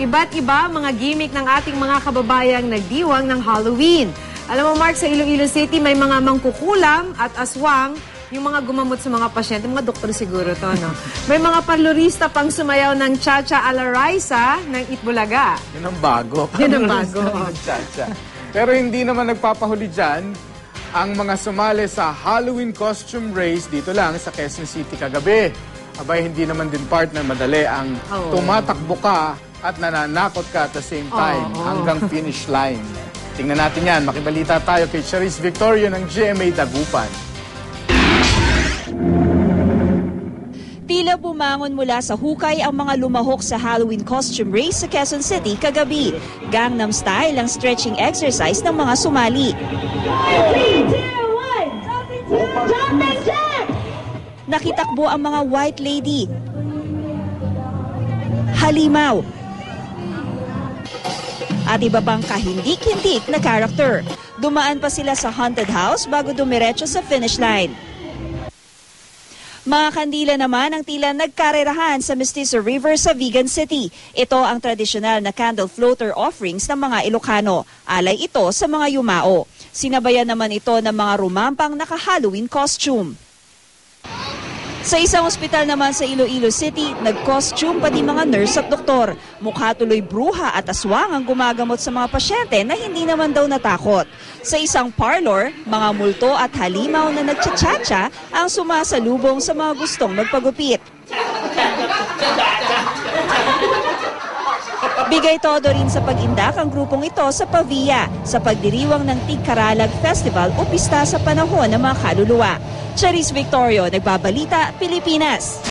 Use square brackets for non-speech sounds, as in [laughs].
iba't iba mga gimmick ng ating mga kababayang nagdiwang ng Halloween. Alam mo, Mark, sa Iloilo City, may mga mangkukulam at aswang yung mga gumamot sa mga pasyente, mga doktor siguro to, no? May mga parlorista pang sumayaw ng Cha-Cha ala Raisa ng Itbulaga. Yun ang bago. [laughs] Yun ang bago. Chacha. Pero hindi naman nagpapahuli dyan ang mga sumali sa Halloween costume race dito lang sa Quezon City kagabi. Abay, hindi naman din partner madali ang tumatakbo ka at nananakot ka at the same time Oo. hanggang finish line. Tingnan natin yan. Makibalita tayo kay Charisse Victoria ng GMA Dagupan. Tila bumangon mula sa hukay ang mga lumahok sa Halloween costume race sa Quezon City kagabi. Gangnam style ang stretching exercise ng mga sumali. Nakitakbo ang mga white lady. Halimaw. At iba pang kahindik-hindik na character. Dumaan pa sila sa haunted house bago dumiretso sa finish line. Mga kandila naman ang tila nagkarerahan sa Mestizo River sa Vigan City. Ito ang tradisyonal na candle floater offerings ng mga Ilocano. Alay ito sa mga yumao. Sinabayan naman ito ng mga rumampang naka-Halloween costume. Sa isang ospital naman sa Iloilo City, nag-costume pa din mga nurse at doktor. Mukha tuloy bruha at aswang ang gumagamot sa mga pasyente na hindi naman daw natakot. Sa isang parlor, mga multo at halimaw na nagtsatsacha ang sumasalubong sa mga gustong magpagupit. Bigay todo rin sa pag-indak ang grupong ito sa Pavia sa pagdiriwang ng Tigkaralag Festival o pista sa panahon ng mga kaluluwa. Charis Victorio, Nagbabalita, Pilipinas.